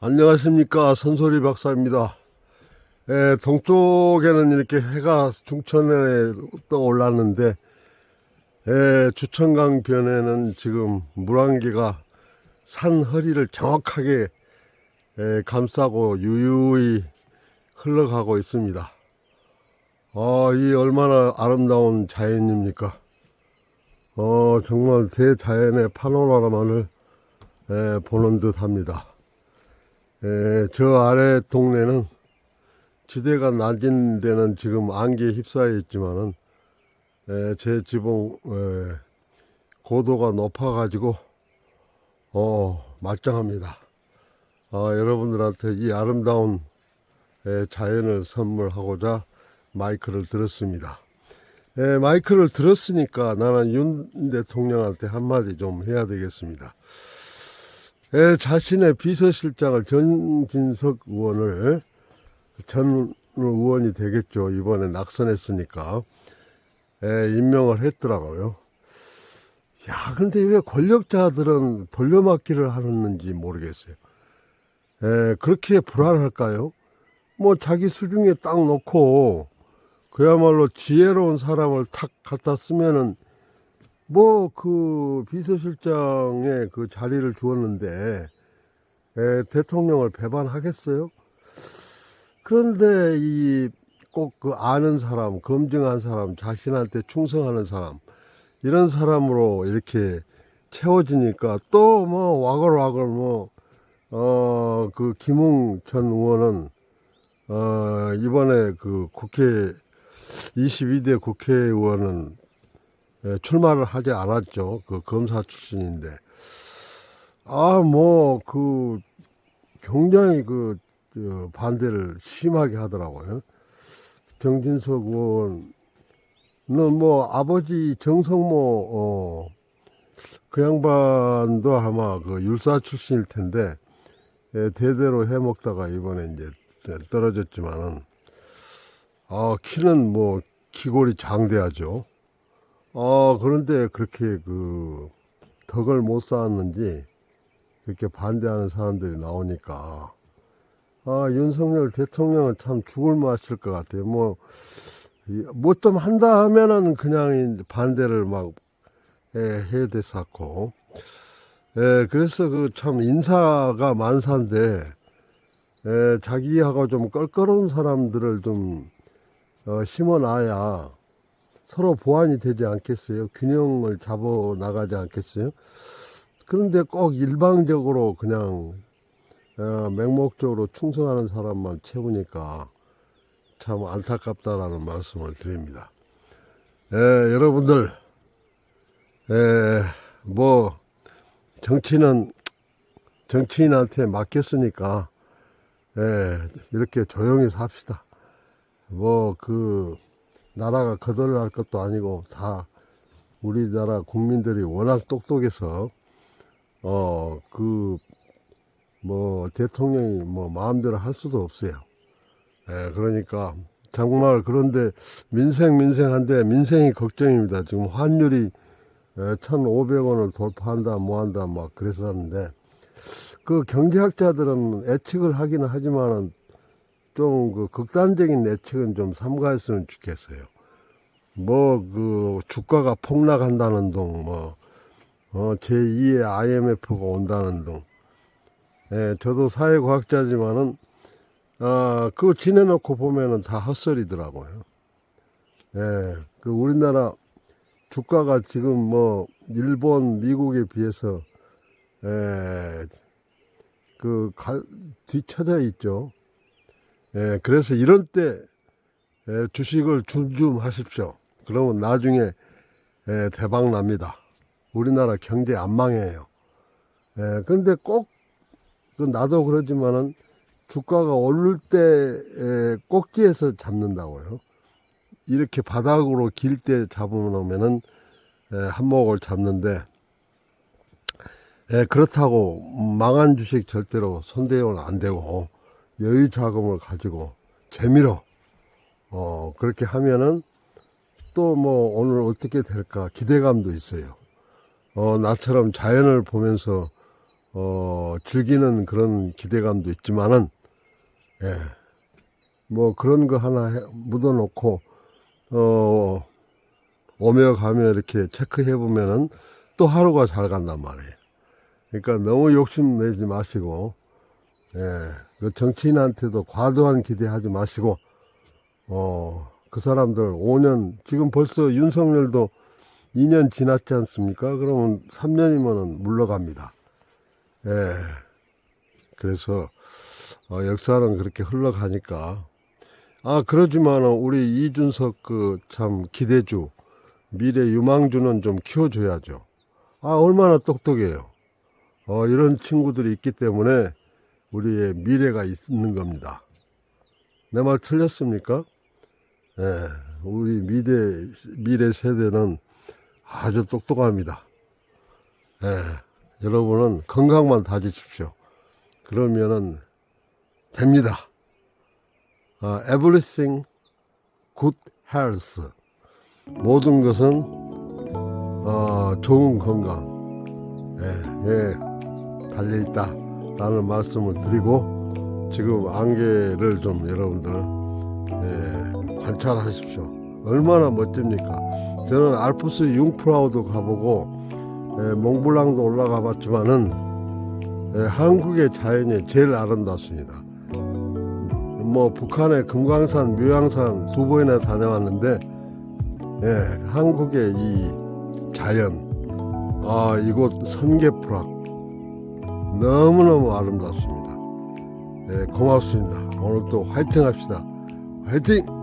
안녕하십니까 선소리 박사입니다. 에, 동쪽에는 이렇게 해가 중천에 떠올랐는데 에, 주천강 변에는 지금 물안개가 산 허리를 정확하게 에, 감싸고 유유히 흘러가고 있습니다. 아, 이 얼마나 아름다운 자연입니까? 어, 정말 대자연의 파노라마를 에, 보는 듯 합니다. 에, 저 아래 동네는 지대가 낮은 데는 지금 안개에 휩싸여 있지만은 에, 제 지붕 에, 고도가 높아가지고 어 말짱합니다. 아, 여러분들한테 이 아름다운 에, 자연을 선물하고자 마이크를 들었습니다. 에, 마이크를 들었으니까 나는 윤 대통령한테 한마디 좀 해야 되겠습니다. 에, 자신의 비서실장을 전진석 의원을 전 의원이 되겠죠. 이번에 낙선했으니까 에, 임명을 했더라고요. 야, 근데 왜 권력자들은 돌려막기를 하는지 모르겠어요. 에, 그렇게 불안할까요? 뭐 자기 수중에 딱 놓고 그야말로 지혜로운 사람을 탁 갖다 쓰면은 뭐 그 비서실장의 그 자리를 주었는데 에, 대통령을 배반하겠어요? 그런데 이 꼭 그 아는 사람, 검증한 사람, 자신한테 충성하는 사람 이런 사람으로 이렇게 채워지니까 또 뭐 와글와글 뭐 어 그 김웅 전 의원은 어 이번에 그 국회 22대 국회의원은 예, 출마를 하지 않았죠. 그 검사 출신인데. 아, 뭐, 그, 굉장히 그, 저, 반대를 심하게 하더라고요. 정진석 의원은 뭐, 아버지 정성모, 어, 그 양반도 아마 그 율사 출신일 텐데, 예, 대대로 해먹다가 이번에 이제 떨어졌지만은, 아, 키는 뭐, 키골이 장대하죠. 아, 그런데 그렇게 그 덕을 못 쌓았는지 그렇게 반대하는 사람들이 나오니까 아, 윤석열 대통령은 참 죽을 맛일 것 같아요. 뭐, 뭐 좀 한다 하면은 그냥 반대를 막 예, 됐었고. 예, 그래서 그 참 인사가 만사인데, 예, 자기하고 좀 껄끄러운 사람들을 좀 어, 심어놔야 서로 보완이 되지 않겠어요? 균형을 잡아 나가지 않겠어요? 그런데 꼭 일방적으로 그냥 어, 맹목적으로 충성하는 사람만 채우니까 참 안타깝다라는 말씀을 드립니다. 에, 여러분들, 에, 뭐 정치는 정치인한테 맡겼으니까 에, 이렇게 조용히 삽시다. 뭐 그 나라가 거덜날 것도 아니고 다 우리나라 국민들이 워낙 똑똑해서 어 그 뭐 대통령이 뭐 마음대로 할 수도 없어요. 예, 그러니까 정말 그런데 민생 민생한데 민생이 걱정입니다. 지금 환율이 1,500원을 돌파한다 뭐 한다 막 그랬었는데 그 경제학자들은 예측을 하기는 하지만은 좀 그 극단적인 예측은 좀 삼가했으면 좋겠어요. 뭐 그 주가가 폭락한다는 둥, 뭐 어, 제2의 IMF가 온다는 둥. 예, 저도 사회과학자지만은 아, 그거 지내놓고 보면은 다 헛소리더라고요. 예, 그 우리나라 주가가 지금 뭐 일본, 미국에 비해서 예, 그 갈, 뒤쳐져 있죠. 예, 그래서 이런 때 예, 주식을 줌줌 하십시오. 그러면 나중에 예, 대박 납니다. 우리나라 경제 안 망해요. 예, 그런데 꼭, 그 나도 그러지만은 주가가 오를 때 예, 꼭지에서 잡는다고요. 이렇게 바닥으로 길 때 잡으면은 예, 한목을 잡는데 예, 그렇다고 망한 주식 절대로 손대면 안 되고 여유 자금을 가지고 재미로 어 그렇게 하면은 또 뭐 오늘 어떻게 될까 기대감도 있어요. 어 나처럼 자연을 보면서 어, 즐기는 그런 기대감도 있지만은, 예, 뭐 그런 거 하나 해- 묻어놓고, 어, 오며 가며 이렇게 체크해 보면은 또 하루가 잘 간단 말이에요. 그러니까 너무 욕심 내지 마시고, 예, 그 정치인한테도 과도한 기대하지 마시고, 어, 그 사람들 5년, 지금 벌써 윤석열도 2년 지났지 않습니까? 그러면 3년이면은 물러갑니다. 예. 그래서, 어, 역사는 그렇게 흘러가니까. 아, 그러지만은 우리 이준석 그 참 기대주, 미래 유망주는 좀 키워줘야죠. 아, 얼마나 똑똑해요. 어, 이런 친구들이 있기 때문에 우리의 미래가 있는 겁니다. 내 말 틀렸습니까? 예, 우리 미래, 미래 세대는 아주 똑똑합니다. 예, 여러분은 건강만 다지십시오. 그러면은 됩니다. 아, everything good health. 모든 것은 어, 좋은 건강. 예, 예, 달려있다. 라는 말씀을 드리고, 지금 안개를 좀 여러분들, 예, 관찰하십시오. 얼마나 멋집니까? 저는 알프스 융프라우도 가보고, 예, 몽블랑도 올라가 봤지만은, 예, 한국의 자연이 제일 아름답습니다. 뭐, 북한의 금강산, 묘양산 두 번이나 다녀왔는데, 예, 한국의 이 자연, 아, 이곳 선계프락. 너무너무 아름답습니다. 예, 고맙습니다. 오늘 또 화이팅 합시다. 화이팅!